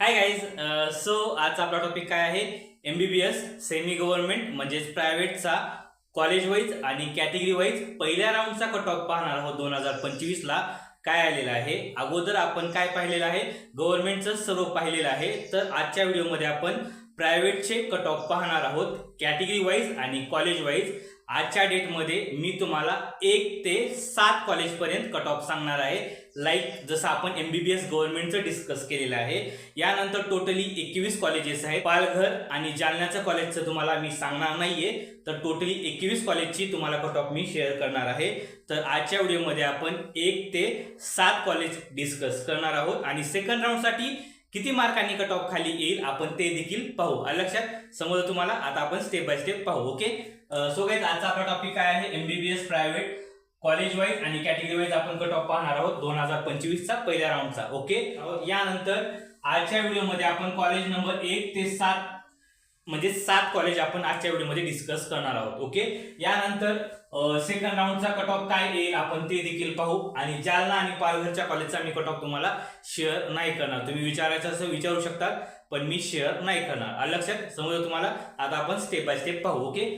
Hi guys so आज आजचा आपला टॉपिक काय आहे? एमबीबीएस सेमी गव्हर्नमेंट म्हणजेच प्रायव्हेटचा कॉलेज वाईज आणि कॅटेगरी वाईज पहिल्या राऊंडचा कट ऑफ पाहणार आहोत दोन हजार पंचवीसला काय आलेलं आहे? अगोदर आपण काय पाहिलेलं आहे? गव्हर्नमेंटचं सर्व पाहिलेलं आहे. तर आजच्या व्हिडिओमध्ये आपण प्रायव्हेटचे कट ऑफ पाहणार आहोत कॅटेगरी वाईज आणि कॉलेज वाईज आजच्या डेटमध्ये मी तुम्हाला एक ते सात कॉलेजपर्यंत कट ऑफ सांगणार आहे. लाईक जसं आपण एमबीबीएस गव्हर्नमेंटचं डिस्कस केलेलं आहे यानंतर टोटली एकवीस कॉलेजेस आहेत. पालघर आणि जालन्याचं कॉलेजचं तुम्हाला मी सांगणार नाहीये. तर टोटली एकवीस कॉलेजची तुम्हाला कट ऑफ मी शेअर करणार आहे. तर आजच्या व्हिडिओमध्ये आपण एक ते सात कॉलेज डिस्कस करणार आहोत. आणि सेकंड राऊंडसाठी किती मार्कांनी कट ऑफ खाली येईल आपण ते देखील पाहू. लक्षात? समजलं तुम्हाला आता आपण स्टेप बाय स्टेप पाहू ओके सो गाईज आजचा आपला टॉपिक काय आहे? एमबीबीएस प्रायव्हेट कॉलेज वाईज आणि कॅटेगरी वाईज आपण कट ऑफ पाहणार आहोत दोन हजार पंचवीसचा पहिल्या राऊंडचा ओके यानंतर आजच्या व्हिडिओमध्ये आपण कॉलेज नंबर एक ते सात म्हणजे सात कॉलेज आपण आजच्या व्हिडिओमध्ये डिस्कस करणार आहोत ओके यानंतर सेकंड राऊंडचा कट ऑफ काय येईल आपण ते देखील पाहू आणि जालना आणि पालघरच्या कॉलेजचा मी कट ऑफ तुम्हाला शेअर नाही करणार. तुम्ही विचारायचं असं विचारू शकतात पण मी शेअर नाही करणार. लक्षात? समजा तुम्हाला? आता आपण स्टेप बाय स्टेप पाहू ओके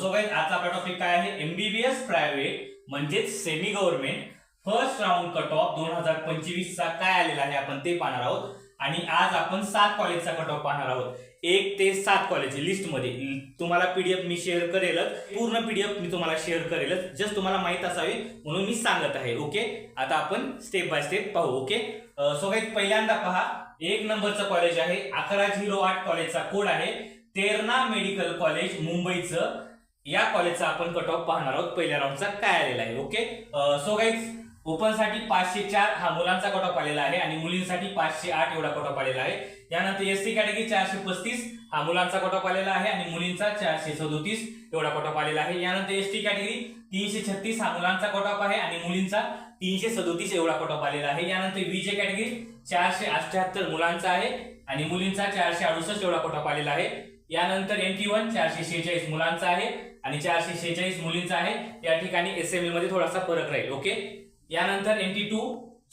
सो गाईज आजचा आपला टॉपिक काय आहे? एमबीबीएस प्रायव्हेट म्हणजेच semi government first round cut off दोन हजार पंचवीसचा काय आलेला आहे आपण ते पाहणार आहोत. आणि आज आपण सात कॉलेजचा कट ऑफ पाहणार आहोत. एक ते सात कॉलेज लिस्टमध्ये तुम्हाला पीडीएफ मी शेअर करेलच. पूर्ण पीडीएफ मी तुम्हाला शेअर करेलच. जस्ट तुम्हाला माहीत असावे म्हणून मी सांगत आहे ओके आता आपण स्टेप बाय स्टेप पाहू ओके सो काही पहिल्यांदा पहा. एक नंबरचं कॉलेज आहे. अकरा झिरो आठ कॉलेजचा कोड आहे. तेरणा मेडिकल कॉलेज मुंबईचं. या कॉलेजचा आपण कट ऑफ पाहणार आहोत. पहिल्या राऊंडचा काय आलेला आहे ओके सो गाईज ओपनसाठी पाचशे चार हा मुलांचा कट ऑफ आलेला आहे आणि मुलींसाठी पाचशे आठ एवढा कट ऑफ आलेला आहे. यानंतर एस टी कॅटेगरी चारशे पस्तीस हा मुलांचा कट ऑफ आलेला आहे आणि मुलींचा चारशे सदोतीस एवढा कट ऑफ आलेला आहे. यानंतर एस टी कॅटेगरी तीनशे छत्तीस हा मुलांचा कट ऑफ आहे आणि मुलींचा तीनशे सदोतीस एवढा कट ऑफ आलेला आहे. यानंतर विजे कॅटेगरी चारशे अठ्याहत्तर मुलांचा आहे आणि मुलींचा चारशे अडुसष्ट एवढा कट ऑफ आलेला आहे. यानंतर एन टी वन चारशे शेहेचाळीस मुलांचा आहे आणि चारशे शेहेचाळीस मुलींचा आहे. या ठिकाणी एस एम एलमध्ये थोडासा फरक राहील ओके? यानंतर एन टी टू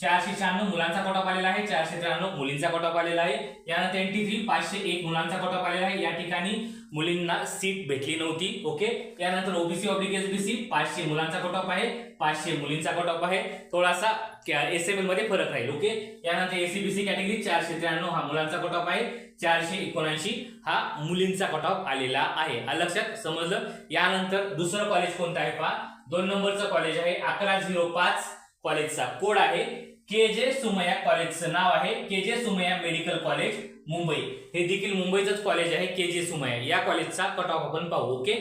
चारशे शहाण्णव मुलांचा कोटा आलेला आहे चारशे त्र्याण्णव मुलींचा कोटा आलेला आहे. यानंतर एन टी थ्री पाचशे एक मुलांचा कोटा आलेला आहे. या ठिकाणी मुलींना सीट भेटली नव्हती ओके त्यानंतर ओबीसी ऑब्लिक एसबीसी पाचशे मुलांचा कट ऑफ आहे पाचशे मुलींचा कट ऑफ आहे. थोडासा एस एम एलमध्ये फरक राहील ओके यानंतर एसीबीसी कॅटेगरी चारशे त्र्याण्णव हा मुलांचा कट ऑफ आहे चारशे एकोणऐंशी हा मुलींचा कट ऑफ आलेला आहे. लक्षात समजलं? यानंतर दुसरं कॉलेज कोणतं आहे पहा? दोन नंबरचं कॉलेज आहे अकरा झिरो पाच कॉलेजचा कोड आहे के जे सुमया कॉलेजचं नाव आहे के जे सुमया मेडिकल कॉलेज मुंबई. हे देखील मुंबईचंच कॉलेज आहे के जे सुमया. या कॉलेजचा कट ऑफ आपण पाहू ओके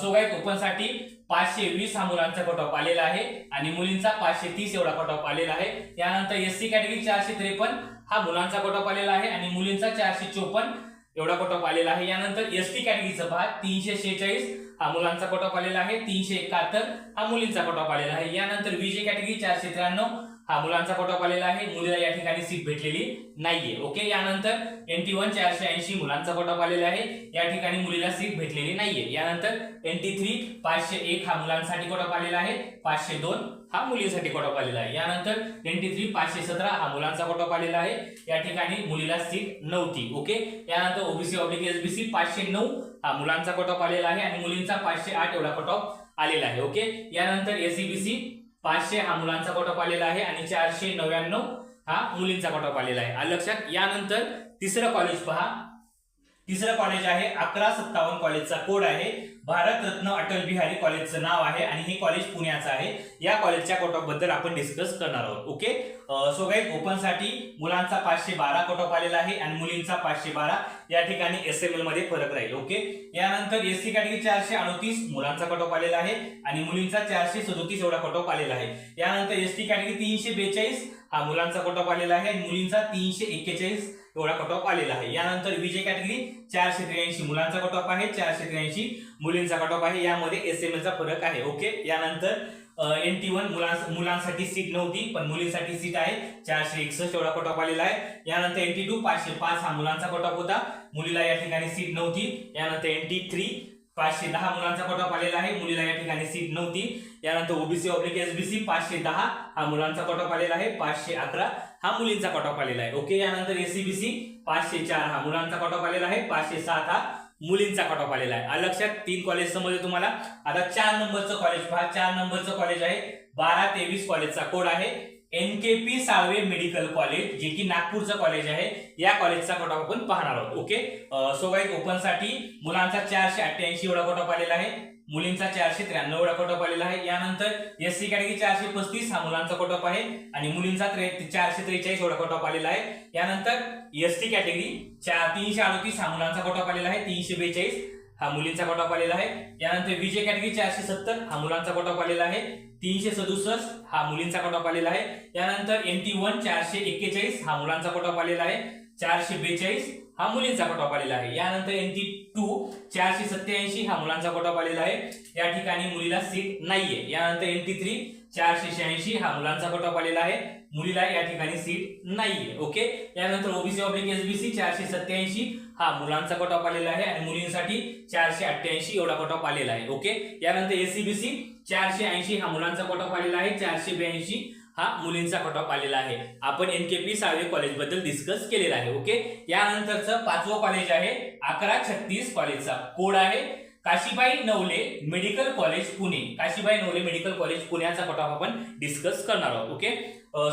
सो गाईज ओपनसाठी पाचशे वीस हा मुलांचा कट ऑफ आलेला आहे आणि मुलींचा पाचशे तीस एवढा कट ऑफ आलेला आहे. यानंतर एस सी कॅटेगरी चारशे त्रेपन्न हा मुलांचा कट ऑफ आलेला आहे आणि मुलींचा चारशे चोपन्न एवढा कट ऑफ आलेला आहे. यानंतर एस टी कॅटेगरीचा भाग तीनशे शेहेचाळीस हा मुलांचा कट ऑफ आलेला आहे. तीनशे एकाहत्तर हा मुलींचा कट ऑफ आलेला आहे. यानंतर विजय कॅटेगरी चारशे त्र्याण्णव हा मुलांचा कट ऑफ आलेला आहे. मुलीला या ठिकाणी सीट भेटलेली नाहीये. ओके यानंतर एनटी वन चारशे ऐंशी मुलांचा कट ऑफ आलेला आहे. या ठिकाणी मुलीला सीट भेटलेली नाहीये. यानंतर एनटी थ्री पाचशे एक हा मुलांसाठी कट ऑफ आलेला आहे. पाचशे दोन हा मुलींसाठी कट ऑफ आलेला आहे. यानंतर एनटी थ्री पाचशे सतरा हा मुलांचा कट ऑफ आलेला आहे. या ठिकाणी मुलीला सीट नव्हती. ओके यानंतर ओबीसी ऑब्लिक एसबीसी पाचशे नऊ हा मुलांचा कट ऑफ आलेला आहे. आणि मुलींचा पाचशे आठ एवढा कट ऑफ आलेला आहे. ओके यानंतर एसीबीसी पाचशे हा मुलांचा कट आलेला आहे आणि चारशे नव्याण्णव हा मुलींचा कट आलेला आहे. लक्षात? यानंतर तिसरं कॉलेज पहा. तिसरं कॉलेज आहे अकरा सत्तावन्न कॉलेजचा कोड आहे. भारतरत्न अटल बिहारी कॉलेजचं नाव आहे आणि हे कॉलेज पुण्याचं आहे. या कॉलेजच्या कट ऑफबद्दल आपण डिस्कस करणार आहोत ओके सो गाईज ओपनसाठी मुलांचा पाचशे बारा कट ऑफ आलेला आहे आणि मुलींचा पाचशे बारा. या ठिकाणी एस एम एलमध्ये फरक राहील ओके यानंतर एस सी कॅटेगरी चारशे अडतीस मुलांचा कट ऑफ आलेला आहे आणि मुलींचा चारशे सदोतीस एवढा कट ऑफ आलेला आहे. यानंतर एस टी कॅटेगरी तीनशे बेचाळीस हा मुलांचा कट ऑफ आलेला आहे आणि मुलींचा तीनशे एक्केचाळीस. एवढा कट ऑफ आलेला आहे. यानंतर विजय कॅटेगरी चारशे त्र्याऐंशी मुलांचा कट ऑफ आहे चारशे त्र्याऐंशी मुलींचा कट ऑफ आहे. यामध्ये एस एम एलचा फरक आहे ओके यानंतर एन टी वन मुलांसाठी सीट नव्हती पण मुलींसाठी सीट आहे. चारशे एकसष्ट एवढा कट ऑफ आलेला आहे. यानंतर एन टी टू पाचशे पाच हा मुलांचा कट ऑफ होता. मुलीला या ठिकाणी सीट नव्हती. यानंतर एन टी थ्री पाचशे दहा मुलांचा कट ऑफ आलेला आहे. मुलीला या ठिकाणी सीट नव्हती. यानंतर ओबीसी ऑब्लिक एसबीसी पाचशे दहा हा मुलांचा कट ऑफ आलेला आहे. पाचशे अकरा हा मुलींचा कट ऑफ आलेला आहे. ओके यानंतर एसीबीसी पाचशे चार हा मुलांचा कट ऑफ आलेला आहे. पाचशे सात हा मुलींचा कट ऑफ आलेला आहे. लक्षात तीन कॉलेज समजले तुम्हाला. आता चार नंबरचं कॉलेज पहा. चार नंबरचं कॉलेज आहे. बारा तेवीस कॉलेजचा कोड आहे. N K P Salve medical college जे की नागपूरचं कॉलेज आहे. या कॉलेजचा कट ऑफ आपण पाहणार आहोत. ओके सो गाईज ओपनसाठी मुलांचा चारशे अठ्ठ्याऐंशी एवढा कट ऑफ आलेला आहे. मुलींचा चारशे त्र्याण्णव एवढा कटअप ऑफ आलेला आहे. यानंतर एस सी कॅटेगरी चारशे पस्तीस हा मुलांचा कटअप ऑफ आहे आणि मुलींचा त्रे- चारशे त्रेचाळीस एवढा कटअप ऑफ आलेला आहे. यानंतर एस टी कॅटेगरी चार तीनशे अडतीस हा मुलांचा कटअप ऑफ आलेला आहे. तीनशे बेचाळीस हा मुलींचा कट ऑफ आलेला आहे. यानंतर विजय कॅटेगरी चारशे सत्तर हा मुलांचा कट ऑफ आलेला आहे. तीनशे सदुसष्ट हा मुलींचा कट ऑफ आलेला आहे. यानंतर एन टी वन चारशे एक्केचाळीस हा मुलांचा कट ऑफ आलेला आहे. चारशे बेचाळीस हा मुलींचा कट ऑफ आलेला आहे. यानंतर एन टी टू चारशे सत्याऐंशी हा मुलांचा कट ऑफ आलेला आहे. या ठिकाणी मुलीला सीट नाहीये. यानंतर एन टी थ्री चारशे शहाऐंशी हा मुलांचा कट ऑफ आलेला आहे. मुलीला या ठिकाणी सीट नाहीये. ओके? यानंतर ओबीसी ऑब्लिक एसबीसी चारशे सत्याऐंशी हा मुलांचा कट ऑफ आलेला आहे आणि मुलींसाठी चारशे अठ्ठ्याऐंशी एवढा कट ऑफ आलेला आहे. ओके? यानंतर एसीबीसी चारशे ऐंशी हा मुलांचा कट ऑफ आलेला आहे. चारशे ब्याऐंशी हा मुलींचा कट ऑफ आलेला आहे. आपण एन के पी साळवे कॉलेजबद्दल डिस्कस केलेला आहे ओके यानंतरचं पाचवं कॉलेज आहे अकरा छत्तीस कॉलेजचा कोड आहे Kashibai Navale medical college Pune. Kashibai Navale medical college पुण्याचा कट ऑफ आपण डिस्कस करणार आहोत ओके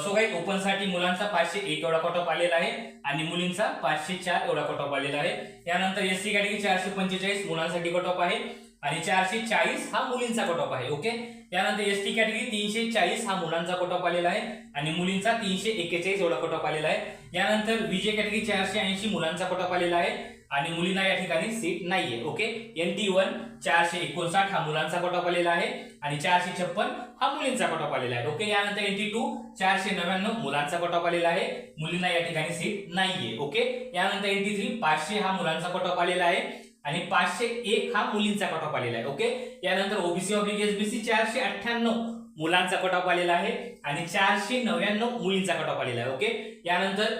सो काही ओपनसाठी मुलांचा पाचशे एक एवढा कट ऑफ आलेला आहे आणि मुलींचा पाचशे चार एवढा कट ऑफ आलेला आहे. यानंतर एस सी कॅटेगरी चारशे पंचेचाळीस मुलांसाठी कट ऑफ आहे. आणि चारशे चाळीस हा मुलींचा कटॉप ऑफ आहे ओके यानंतर एस टी कॅटेगरी तीनशे चाळीस हा मुलांचा कटॉप ऑफ आलेला आहे आणि मुलींचा तीनशे एक्केचाळीस एवढा कटॉप आलेला आहे. यानंतर विजय कॅटेगरी चारशे ऐंशी मुलांचा कटॉप आलेला आहे आणि मुलींना या ठिकाणी सीट नाहीये ओके एन टी वन चारशे एकोणसाठ हा मुलांचा कटॉप ऑफ आलेला आहे आणि चारशे छप्पन हा मुलींचा कटॉप आलेला आहे ओके यानंतर एन टी टू चारशे नव्याण्णव मुलांचा कटॉप ऑफ आलेला आहे मुलींना या ठिकाणी सीट नाहीये ओके यानंतर एन टी थ्री पाचशे हा मुलांचा कटॉप ऑफ आलेला आहे आणि पाचशे एक हा मुलींचा कट ऑफ आलेला आहे ओके यानंतर ओबीसी ऑब्लिक एसबीसी चारशे अठ्ठ्याण्णव मुलांचा कट ऑफ आलेला आहे आणि चारशे नव्याण्णव मुलींचा कट ऑफ आलेला आहे ओके यानंतर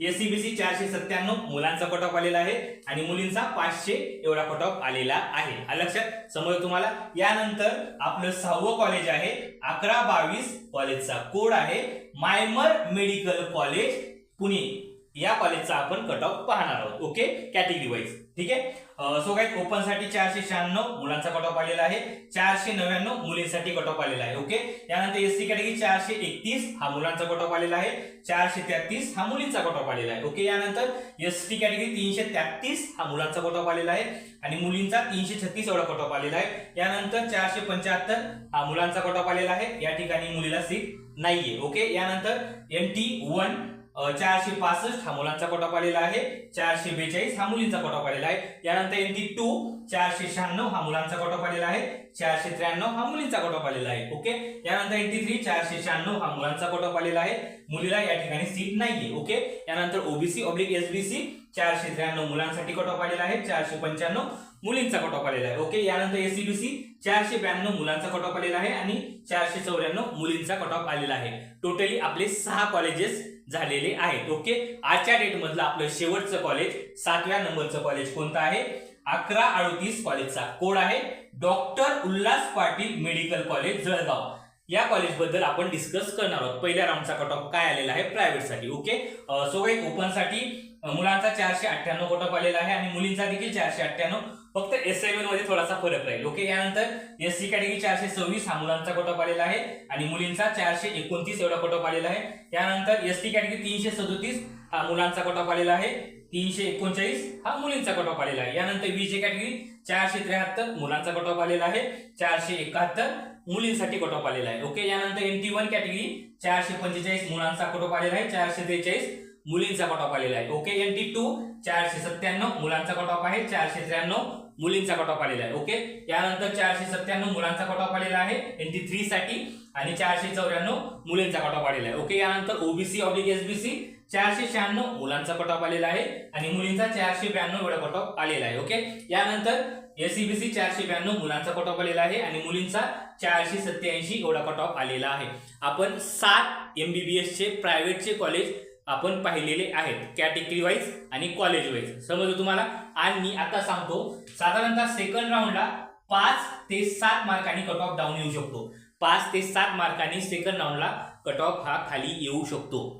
एसीबीसी चारशे सत्त्याण्णव मुलांचा कट ऑफ आलेला आहे आणि मुलींचा पाचशे एवढा कट ऑफ आलेला आहे. हा लक्षात? समोर तुम्हाला? यानंतर आपलं सहावं कॉलेज आहे अकरा बावीस कॉलेजचा कोड आहे मायमर मेडिकल कॉलेज पुणे. या कॉलेजचा आपण कट ऑफ पाहणार आहोत. ओके कॅटेगरी वाईज ठीक आहे? सो काय ओपनसाठी चारशे शहाण्णव मुलांचा कट ऑफ आलेला आहे. चारशे नव्याण्णव मुलींसाठी कट ऑफ आलेला आहे. ओके यानंतर एस सी कॅटेगरी चारशे एकतीस हा मुलांचा कट ऑफ आलेला आहे. चारशे तेहतीस हा मुलींचा कट ऑफ आलेला आहे. ओके यानंतर एसटी कॅटेगरी तीनशे तेहतीस हा मुलांचा कट ऑफ आलेला आहे. आणि मुलींचा तीनशे छत्तीस एवढा कट ऑफ आलेला आहे. यानंतर चारशे पंच्याहत्तर हा मुलांचा कट ऑफ आलेला आहे. या ठिकाणी मुलीला सीट नाहीये. ओके यानंतर एन टी वन चारशे पासष्ट हा मुलांचा कटॉप आलेला आहे. चारशे बेचाळीस हा मुलींचा कटॉप आलेला आहे. यानंतर एन टी टू चारशे शहाण्णव हा मुलांचा कटॉप आलेला आहे. चारशे त्र्याण्णव हा मुलींचा कटॉप आलेला आहे. ओके यानंतर एन टी थ्री चारशे शहाण्णव हा मुलांचा कटॉप आलेला आहे. मुलीला या ठिकाणी सीट नाहीये. ओके यानंतर ओबीसी ऑब्लिक एसबीसी चारशे त्र्याण्णव मुलांसाठी कटॉप आलेला आहे. चारशे पंच्याण्णव मुलींचा कटॉप आलेला आहे. ओके यानंतर एसीबीसी चारशे ब्याण्णव मुलांचा कट ऑफ आलेला आहे आणि चारशे चौऱ्याण्णव मुलींचा कट ऑफ आलेला आहे. टोटली आपले सहा कॉलेजेस झालेले आहेत. ओके आजच्या डेटमधलं आपलं शेवटचं कॉलेज सातव्या नंबरचं कॉलेज कोणतं आहे? अकरा अडतीस कॉलेजचा कोड आहे. Doctor Ulhas Patil medical college Jalgaon. या कॉलेजबद्दल आपण डिस्कस करणार आहोत. पहिल्या राऊंडचा कट ऑफ काय आलेला आहे? प्रायव्हेटसाठी ओके सो काही ओपनसाठी मुलांचा चारशे अठ्ठ्याण्णव कट ऑफ आलेला आहे आणि मुलींचा देखील चारशे अठ्ठ्याण्णव. फक्त एस आयमध्ये थोडासा फरक राहील ओके यानंतर एस सी कॅटेगरी चारशे सव्वीस हा मुलांचा कट ऑफ आलेला आहे आणि मुलींचा चारशे एकोणतीस एवढा कट ऑफ आलेला आहे. त्यानंतर एस टी कॅटेगरी तीनशे सदोतीस हा मुलांचा कट ऑफ आलेला आहे. तीनशे एकोणचाळीस हा मुलींचा कट ऑफ आलेला आहे. यानंतर विजय कॅटेगरी चारशे त्र्याहत्तर मुलांचा कट ऑफ आलेला आहे. चारशे एकाहत्तर मुलींसाठी कट ऑफ आलेला आहे. ओके यानंतर एन टी वन कॅटेगरी चारशे पंचेचाळीस मुलांचा कट ऑफ आलेला आहे. चारशे त्रेचाळीस मुलींचा कट ऑफ आलेला आहे. ओके एन टी टू चारशे सत्त्याण्णव मुलांचा कट ऑफ आहे. चारशे त्र्याण्णव मुलींचा कट ऑफ आलेला आहे. ओके यानंतर चारशे सत्त्याण्णव मुलांचा कट ऑफ आलेला आहे. एन टी थ्री साठी आणि चारशे चौऱ्याण्णव मुलींचा कट ऑफ आलेला आहे. ओके यानंतर ओबीसी ऑब्लिक एसबीसी चारशे शहाण्णव मुलांचा कट ऑफ आलेला आहे आणि मुलींचा चारशे ब्याण्णव एवढा कट ऑफ आलेला आहे ओके यानंतर एसीबीसी चारशे ब्याण्णव मुलांचा कट ऑफ आलेला आहे आणि मुलींचा चारशे सत्याऐंशी एवढा कट ऑफ आलेला आहे. आपण सात एमबीबीएसचे प्रायव्हेटचे कॉलेज आपण पाहिलेले आहेत कॅटेगरी वाईज आणि कॉलेज वाईज समजलं तुम्हाला? आणि मी आता सांगतो साधारणतः सेकंड राऊंडला पाच ते सात मार्कांनी कट ऑफ डाऊन येऊ शकतो. पाच ते सात मार्कांनी सेकंड राऊंडला कट ऑफ हा खाली येऊ शकतो.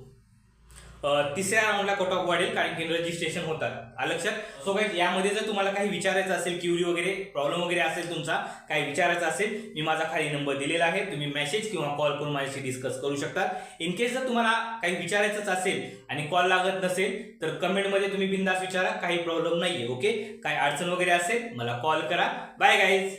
तिसऱ्या राऊंडला कट ऑफ वाढेल कारण की रजिस्ट्रेशन होतात. लक्षात? सो काही यामध्ये जर तुम्हाला काही विचारायचं असेल क्युरी वगैरे प्रॉब्लेम वगैरे असेल तुमचा काही विचारायचं असेल मी माझा खाली नंबर दिलेला आहे. तुम्ही मेसेज किंवा कॉल करून माझ्याशी डिस्कस करू शकता. इन केस जर तुम्हाला काही विचारायचंच असेल आणि कॉल लागत नसेल तर कमेंटमध्ये तुम्ही बिंदास विचारा काही प्रॉब्लेम नाहीये ओके काही अडचण वगैरे असेल मला कॉल करा. Bye guys